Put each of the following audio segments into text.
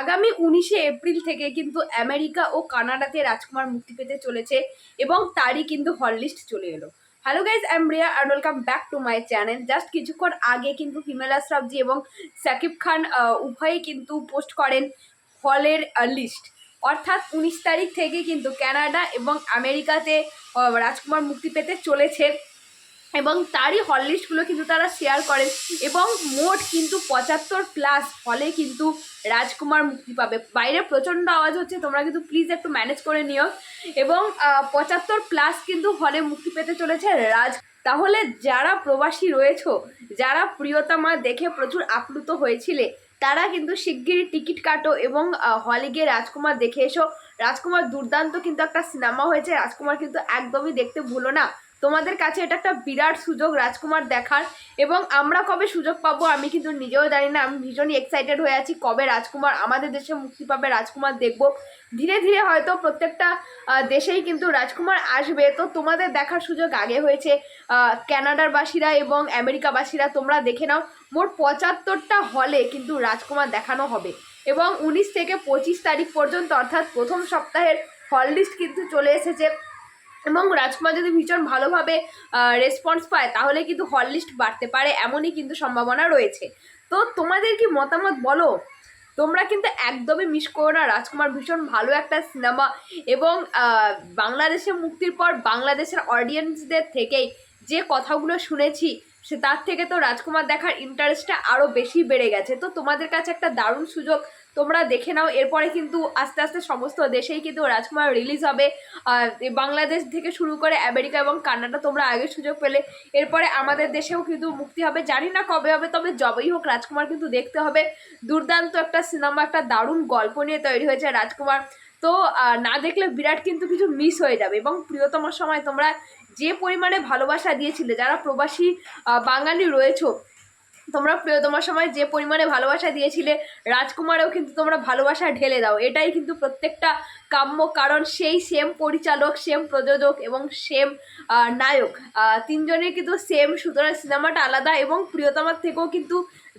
আগামী উনিশে এপ্রিল থেকে কিন্তু আমেরিকা ও কানাডাতে রাজকুমার মুক্তি পেতে চলেছে এবং তারই কিন্তু হল লিস্ট চলে এলো। Hello guys I am Riya and welcome back to my channel just কিছুক্ষণ আগে কিন্তু হিমেলা শ্রাবজি এবং সাকিব খান আহ, উভয়ই কিন্তু পোস্ট করেন হলের লিস্ট অর্থাৎ উনিশ তারিখ থেকে কিন্তু কানাডা এবং আমেরিকাতে রাজকুমার মুক্তি পেতে চলেছে। এবং তারই হল লিস্টগুলো কিন্তু তারা শেয়ার করেন। এবং মোট কিন্তু পঁচাত্তর প্লাস হলে কিন্তু রাজকুমার মুক্তি পাবে। বাইরে প্রচণ্ড আওয়াজ হচ্ছে, তোমরা কিন্তু প্লিজ একটু ম্যানেজ করে নিও। এবং পঁচাত্তর প্লাস কিন্তু হলে মুক্তি পেতে চলেছে রাজ। তাহলে যারা প্রবাসী রয়েছো, যারা প্রিয়তমা দেখে প্রচুর আপ্লুত হয়েছিলে, তারা কিন্তু শিগগিরই টিকিট কাটো এবং হলে গিয়ে রাজকুমার দেখে এসো। রাজকুমার দুর্দান্ত কিন্তু একটা সিনেমা হয়েছে। রাজকুমার কিন্তু একদমই দেখতে ভুলো না। তোমাদের কাছে এটা একটা বিরাট সুযোগ রাজকুমার দেখার এবং আমরা কবে সুযোগ পাবো আমি কিন্তু নিজেও জানি না। আমি ভীষণই এক্সাইটেড হয়ে আছি কবে রাজকুমার আমাদের দেশে মুক্তি পাবে রাজকুমার দেখব। ধীরে ধীরে হয়তো প্রত্যেকটা দেশেই কিন্তু রাজকুমার আসবে। তো তোমাদের দেখার সুযোগ আগে হয়েছে আহ, কানাডার বাসীরা এবং আমেরিকাবাসীরা তোমরা দেখে নাও মোট পঁচাত্তরটা হলে কিন্তু রাজকুমার দেখানো হবে। এবং উনিশ থেকে পঁচিশ তারিখ পর্যন্ত অর্থাৎ প্রথম সপ্তাহের হল লিস্ট কিন্তু চলে এসেছে। এবং রাজকুমার যদি ভীষণ ভালোভাবে রেসপন্স পায়, তাহলে কিন্তু হল লিস্ট বাড়তে পারে, এমনই কিন্তু সম্ভাবনা রয়েছে। তো তোমাদের কি মতামত বলো? তোমরা কিন্তু একদমই মিস করো না, রাজকুমার ভীষণ ভালো একটা সিনেমা এবং বাংলাদেশে মুক্তির পর বাংলাদেশের অডিয়েন্সদের থেকেই যে কথাগুলো শুনেছি সে তার থেকে তো রাজকুমার দেখার ইন্টারেস্টটা আরও বেশি বেড়ে গেছে। তো তোমাদের কাছে একটা দারুণ সুযোগ তোমরা দেখে নাও। এরপরে কিন্তু আস্তে আস্তে সমস্ত দেশেই কিন্তু রাজকুমার রিলিজ হবে। বাংলাদেশ থেকে শুরু করে আমেরিকা এবং কানাডা তোমরা আগে সুযোগ পেলে। এরপরে আমাদের দেশেও কিন্তু মুক্তি হবে। জানি না কবে হবে, তবে যবেই হোক রাজকুমার কিন্তু দেখতে হবে। দুর্দান্ত একটা সিনেমা একটা দারুণ গল্প নিয়ে তৈরি হয়েছে রাজকুমার। তো না দেখলে বিরাট কিন্তু কিছু মিস হয়ে যাবে। এবং প্রিয়তমার সময় তোমরা যে পরিমাণে ভালোবাসা দিয়েছিলে, যারা প্রবাসী বাঙালি রয়েছো তোমরা প্রিয়তমার সময় যে পরিমাণে ভালোবাসা দিয়েছিলে, রাজকুমারেও কিন্তু তোমরা ভালোবাসা ঢেলে দাও। এটাই কিন্তু প্রত্যেকটা কাম্য কারণ। সেই সেম পরিচালক সেম প্রযোজক এবং সেম নায়ক। তিনজনের কিন্তু সেম সুতরাং সিনেমাটা আলাদা এবং প্রিয়তমার থেকেও কিন্তু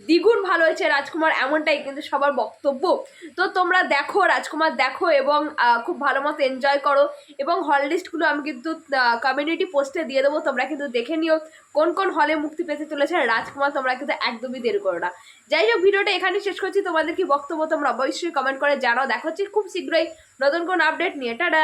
দ্বিগুণ ভালো হয়েছে রাজকুমার এমনটাই কিন্তু সবার বক্তব্য। তো তোমরা দেখো, রাজকুমার দেখো এবং খুব ভালো মতো এনজয় করো এবং হল লিস্টগুলো আমি কিন্তু কমিউনিটি পোস্টে দিয়ে দেবো। তোমরা কিন্তু দেখে নিও কোন কোন হলে মুক্তি পেতে চলেছে রাজকুমার। তোমরা কিন্তু একদমই দেরি করো না। যাই হোক ভিডিওটা এখানে শেষ করছি। তোমাদের কি বক্তব্য তোমরা অবশ্যই কমেন্ট করে জানাও। দেখা খুব শীঘ্রই নতুন কোন আপডেট নিয়ে। টাটা!